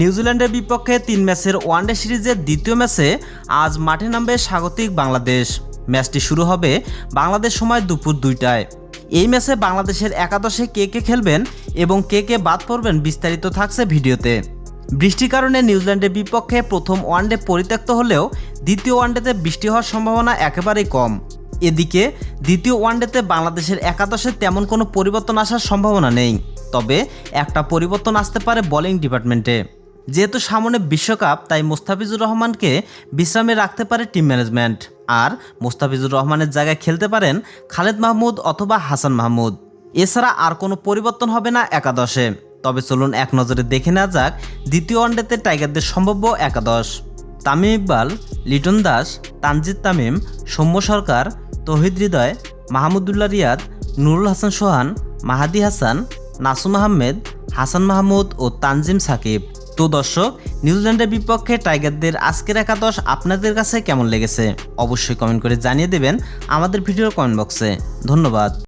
নিউজিল্যান্ডের বিপক্ষে তিন ম্যাচের ওয়ানডে সিরিজের দ্বিতীয় ম্যাচে আজ মাঠে নামবে স্বাগতিক বাংলাদেশ। ম্যাচটি শুরু হবে বাংলাদেশ সময় দুপুর দুইটায়। এই ম্যাচে বাংলাদেশের একাদশে কে কে খেলবেন এবং কে কে বাদ পড়বেন বিস্তারিত থাকছে ভিডিওতে। বৃষ্টির কারণে নিউজিল্যান্ডের বিপক্ষে প্রথম ওয়ানডে পরিত্যক্ত হলেও দ্বিতীয় ওয়ানডেতে বৃষ্টি হওয়ার সম্ভাবনা একেবারেই কম। এদিকে, দ্বিতীয় ওয়ানডেতে বাংলাদেশের একাদশে তেমন কোনো পরিবর্তন আসার সম্ভাবনা নেই। তবে একটা পরিবর্তন আসতে পারে বোলিং ডিপার্টমেন্টে। যেহেতু সামনে বিশ্বকাপ, তাই মোস্তাফিজুর রহমানকে বিশ্রামে রাখতে পারে টিম ম্যানেজমেন্ট। আর মোস্তাফিজুর রহমানের জায়গায় খেলতে পারেন খালেদ মাহমুদ অথবা হাসান মাহমুদ। এছাড়া আর কোনো পরিবর্তন হবে না একাদশে। তবে চলুন এক নজরে দেখে নেওয়া যাক দ্বিতীয় ওয়ানডেতে টাইগারদের সম্ভাব্য একাদশ। তামিম ইকবাল, লিটন দাস, তানজিদ তামিম, সৌম্য সরকার, তহিদ হৃদয় মাহমুদুল্লাহ রিয়াদ, নুরুল হাসান সোহান, মাহাদি হাসান, নাসুম আহমেদ, হাসান মাহমুদ ও তানজিম সাকিব। তো দর্শক, নিউজিল্যান্ডের বিপক্ষে টাইগারদের আজকের একাদশ আপনাদের কাছে কেমন লেগেছে? অবশ্যই কমেন্ট করে জানিয়ে দেবেন আমাদের ভিডিওর কমেন্ট বক্সে। ধন্যবাদ।